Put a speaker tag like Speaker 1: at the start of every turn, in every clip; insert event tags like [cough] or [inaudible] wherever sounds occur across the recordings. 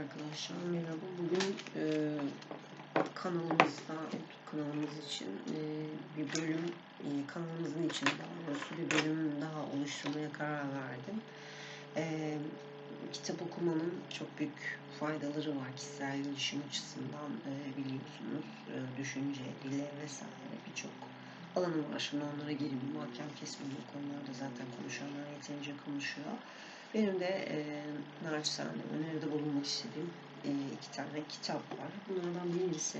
Speaker 1: Arkadaşlar merhaba. Bugün e, kanalımızda, kanalımız için e, bir bölüm, e, kanalımızın içinde daha doğrusu bir bölüm daha oluşturmaya karar verdim. E, kitap okumanın çok büyük faydaları var kişisel gelişim açısından e, biliyorsunuz. E, düşünce, dile vesaire birçok alanı var. Şimdi onlara girmeyeyim. Hakem kesmeyeyim. Bu konularda zaten konuşanlar yeterince konuşuyor. Benim de e, naçizane öneride bulunmak istediğim e, iki tane kitap var. Bunlardan birincisi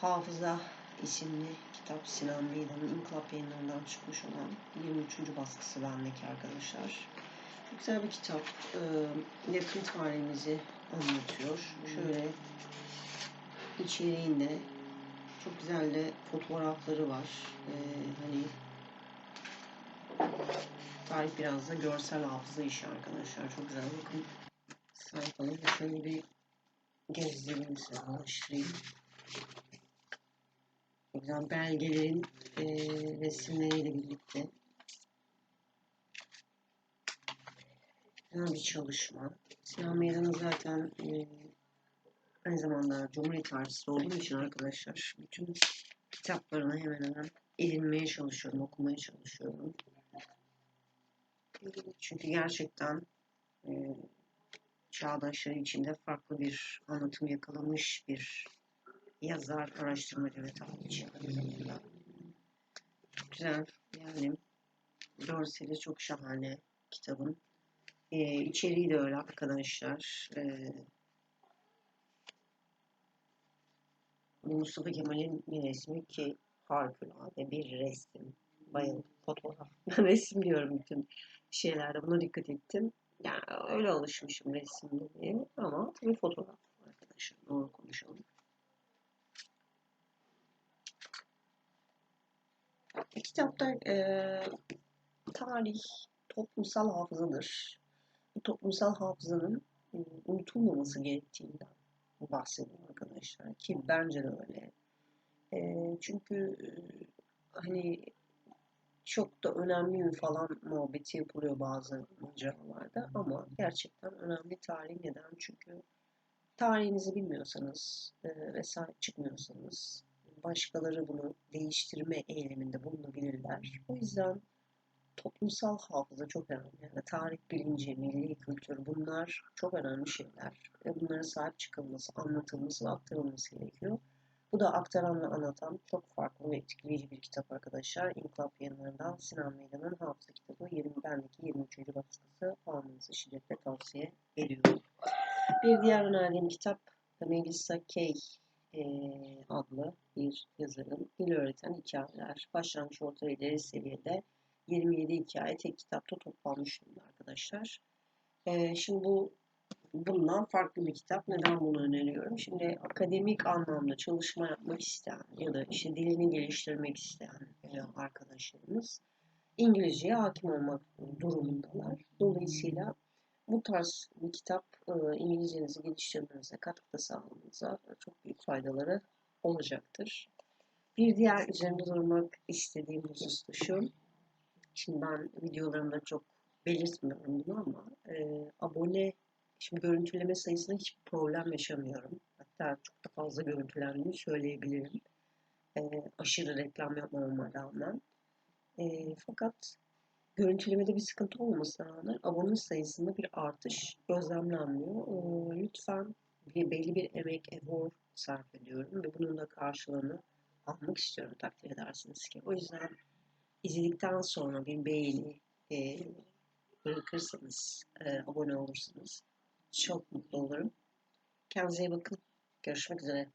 Speaker 1: Hafıza isimli kitap Sinan Beydan'ın İnkılap yayınlarından çıkmış olan 23. baskısı bendeki arkadaşlar. Çok güzel bir kitap. E, yakın tarihimizi anlatıyor. Şöyle içeriğinde çok güzel de fotoğrafları var. E, hani Tarih biraz da görsel hafıza işi arkadaşlar. Çok güzel bakın. Sayfaları şöyle bir gezdireyim size alıştırayım. Güzel belgelerin e, resimleriyle birlikte. Güzel bir çalışma. Sinan Meydan'ı zaten e, aynı zamanda Cumhuriyet Artisti olduğum için arkadaşlar bütün kitaplarını hemen hemen edinmeye çalışıyorum, okumaya çalışıyorum. Çünkü gerçekten e, çağdaşları içinde farklı bir anlatım yakalamış bir yazar, araştırmacı ve tarihçi güzel yani görseli çok şahane kitabın. E, içeriği de öyle arkadaşlar. E, Mustafa Kemal'in bir resmi ki harikulade bir resim. Bayıldım. Fotoğraf. [laughs] Ben resim diyorum bütün şeylerde buna dikkat ettim. Yani öyle alışmışım resim demeye ama tabii fotoğraf arkadaşlar doğru konuşalım. Kitapta e, tarih toplumsal hafızadır. Bu toplumsal hafızanın e, unutulmaması gerektiğinden bahsediyorum arkadaşlar ki bence de öyle. E, çünkü e, hani çok da önemli mi falan muhabbeti yapılıyor bazı mecralarda ama gerçekten önemli tarih neden? Çünkü tarihinizi bilmiyorsanız e, ve sahip çıkmıyorsanız başkaları bunu değiştirme eyleminde bulunabilirler. O yüzden toplumsal hafıza çok önemli. Yani tarih bilinci, milli kültür bunlar çok önemli şeyler. Ve bunlara sahip çıkılması, anlatılması ve aktarılması gerekiyor. Bu da aktaran ve anlatan çok farklı ve etkileyici bir kitap arkadaşlar. İnkılap yayınlarından Sinan Meydan'ın Hafıza kitabı 20, bendeki 23. baskısı almanızı şiddetle tavsiye ediyorum. Bir diğer önerdiğim kitap Melissa Kay e, adlı bir yazarın dil öğreten hikayeler. Başlangıç orta ileri seviyede 27 hikaye tek kitapta toplanmış durumda arkadaşlar. E, şimdi bu bundan farklı bir kitap. Neden bunu öneriyorum? Şimdi akademik anlamda çalışma yapmak isteyen ya da işte dilini geliştirmek isteyen arkadaşlarımız İngilizceye hakim olmak durumundalar. Dolayısıyla bu tarz bir kitap İngilizcenizi geliştirmenize, katkıda sağlamanıza çok büyük faydaları olacaktır. Bir diğer üzerinde durmak istediğim husus da şu. Şimdi ben videolarımda çok belirtmiyorum bunu ama e, abone Şimdi görüntüleme sayısında hiç problem yaşamıyorum. Hatta çok da fazla görüntülendiğini söyleyebilirim. E, aşırı reklam yapmamama rağmen. E, fakat görüntülemede bir sıkıntı olmasına rağmen abone sayısında bir artış gözlemlenmiyor. E, lütfen bir, belli bir emek, efor sarf ediyorum ve bunun da karşılığını almak istiyorum takdir edersiniz ki. O yüzden izledikten sonra bir beğeni e, bırakırsanız, e, abone olursanız çok mutlu olurum. Kendinize iyi bakın. Görüşmek üzere.